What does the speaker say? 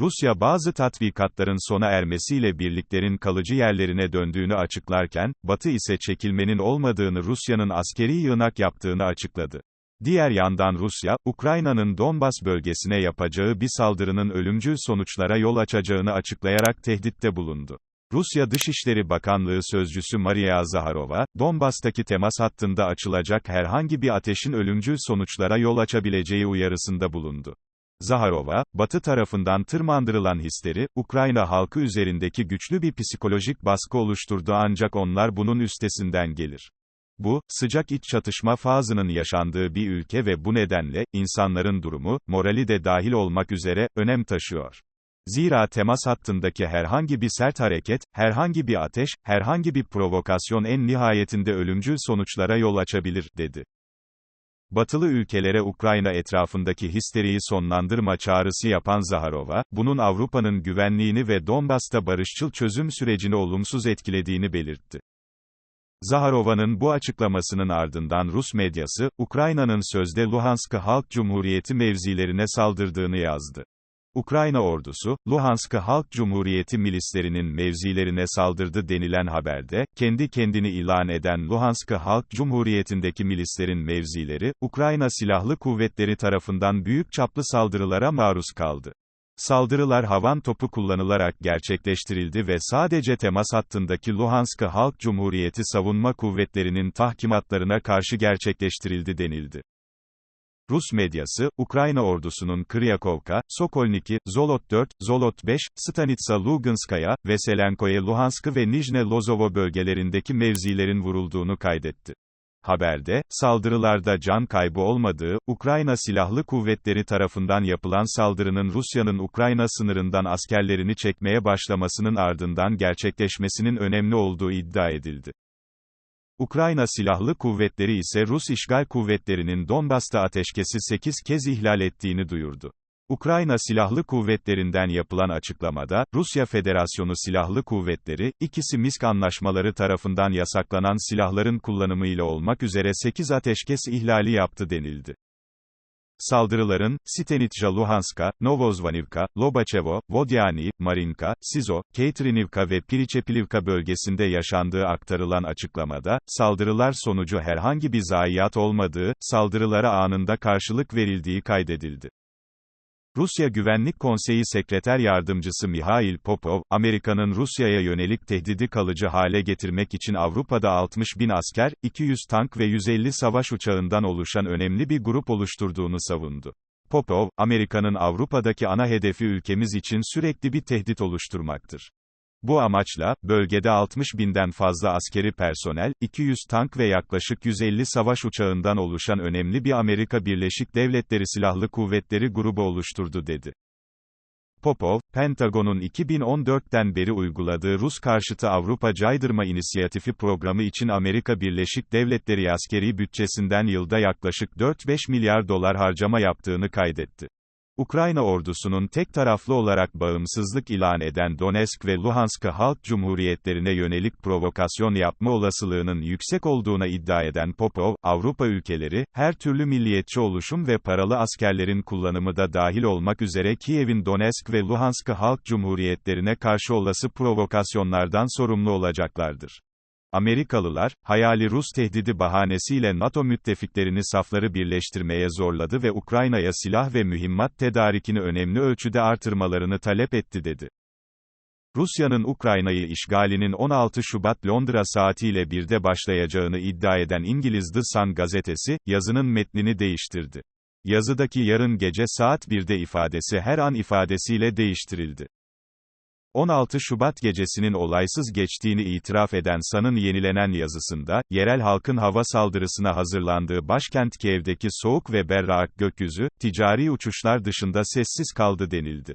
Rusya bazı tatbikatların sona ermesiyle birliklerin kalıcı yerlerine döndüğünü açıklarken, Batı ise çekilmenin olmadığını Rusya'nın askeri yığınak yaptığını açıkladı. Diğer yandan Rusya, Ukrayna'nın Donbas bölgesine yapacağı bir saldırının ölümcül sonuçlara yol açacağını açıklayarak tehditte bulundu. Rusya Dışişleri Bakanlığı Sözcüsü Maria Zaharova, Donbas'taki temas hattında açılacak herhangi bir ateşin ölümcül sonuçlara yol açabileceği uyarısında bulundu. Zaharova, Batı tarafından tırmandırılan hisleri, Ukrayna halkı üzerindeki güçlü bir psikolojik baskı oluşturdu ancak onlar bunun üstesinden gelir. Bu, sıcak iç çatışma fazının yaşandığı bir ülke ve bu nedenle, insanların durumu, morali de dahil olmak üzere, önem taşıyor. Zira temas hattındaki herhangi bir sert hareket, herhangi bir ateş, herhangi bir provokasyon en nihayetinde ölümcül sonuçlara yol açabilir, dedi. Batılı ülkelere Ukrayna etrafındaki histeriyi sonlandırma çağrısı yapan Zaharova, bunun Avrupa'nın güvenliğini ve Donbas'ta barışçıl çözüm sürecini olumsuz etkilediğini belirtti. Zaharova'nın bu açıklamasının ardından Rus medyası, Ukrayna'nın sözde Luhansk Halk Cumhuriyeti mevzilerine saldırdığını yazdı. Ukrayna ordusu, Luhansk Halk Cumhuriyeti milislerinin mevzilerine saldırdı denilen haberde, kendi kendini ilan eden Luhansk Halk Cumhuriyeti'ndeki milislerin mevzileri, Ukrayna Silahlı Kuvvetleri tarafından büyük çaplı saldırılara maruz kaldı. Saldırılar havan topu kullanılarak gerçekleştirildi ve sadece temas hattındaki Luhansk Halk Cumhuriyeti Savunma Kuvvetleri'nin tahkimatlarına karşı gerçekleştirildi denildi. Rus medyası, Ukrayna ordusunun Kryakovka, Sokolniki, Zolot 4, Zolot 5, Stanitsa Luganskaya, Veselenkoye Luhansk ve Nijne Lozovo bölgelerindeki mevzilerin vurulduğunu kaydetti. Haberde, saldırılarda can kaybı olmadığı, Ukrayna Silahlı Kuvvetleri tarafından yapılan saldırının Rusya'nın Ukrayna sınırından askerlerini çekmeye başlamasının ardından gerçekleşmesinin önemli olduğu iddia edildi. Ukrayna Silahlı Kuvvetleri ise Rus işgal kuvvetlerinin Donbas'ta ateşkesi 8 kez ihlal ettiğini duyurdu. Ukrayna Silahlı Kuvvetlerinden yapılan açıklamada, Rusya Federasyonu Silahlı Kuvvetleri, ikisi Minsk anlaşmaları tarafından yasaklanan silahların kullanımıyla olmak üzere 8 ateşkes ihlali yaptı denildi. Saldırıların, Stenitja Luhanska, Novozvanivka, Lobachevo, Vodyani, Marinka, Sizo, Keitrinivka ve Piriçepilivka bölgesinde yaşandığı aktarılan açıklamada, saldırılar sonucu herhangi bir zayiat olmadığı, saldırılara anında karşılık verildiği kaydedildi. Rusya Güvenlik Konseyi Sekreter Yardımcısı Mihail Popov, Amerika'nın Rusya'ya yönelik tehdidi kalıcı hale getirmek için Avrupa'da 60 bin asker, 200 tank ve 150 savaş uçağından oluşan önemli bir grup oluşturduğunu savundu. Popov, Amerika'nın Avrupa'daki ana hedefi ülkemiz için sürekli bir tehdit oluşturmaktır. Bu amaçla, bölgede 60 binden fazla askeri personel, 200 tank ve yaklaşık 150 savaş uçağından oluşan önemli bir Amerika Birleşik Devletleri Silahlı Kuvvetleri grubu oluşturdu dedi. Popov, Pentagon'un 2014'ten beri uyguladığı Rus karşıtı Avrupa Caydırma İnisiyatifi programı için Amerika Birleşik Devletleri askeri bütçesinden yılda yaklaşık 4-5 milyar dolar harcama yaptığını kaydetti. Ukrayna ordusunun tek taraflı olarak bağımsızlık ilan eden Donetsk ve Luhansk Halk Cumhuriyetlerine yönelik provokasyon yapma olasılığının yüksek olduğuna iddia eden Popov, Avrupa ülkeleri, her türlü milliyetçi oluşum ve paralı askerlerin kullanımı da dahil olmak üzere Kiev'in Donetsk ve Luhansk Halk Cumhuriyetlerine karşı olası provokasyonlardan sorumlu olacaklardır. Amerikalılar, hayali Rus tehdidi bahanesiyle NATO müttefiklerini safları birleştirmeye zorladı ve Ukrayna'ya silah ve mühimmat tedarikini önemli ölçüde artırmalarını talep etti dedi. Rusya'nın Ukrayna'yı işgalinin 16 Şubat Londra saatiyle 1'de başlayacağını iddia eden İngiliz The Sun gazetesi, yazının metnini değiştirdi. Yazıdaki yarın gece saat 1'de ifadesi her an ifadesiyle değiştirildi. 16 Şubat gecesinin olaysız geçtiğini itiraf eden San'ın yenilenen yazısında, yerel halkın hava saldırısına hazırlandığı başkent Kiev'deki soğuk ve berrak gökyüzü, ticari uçuşlar dışında sessiz kaldı denildi.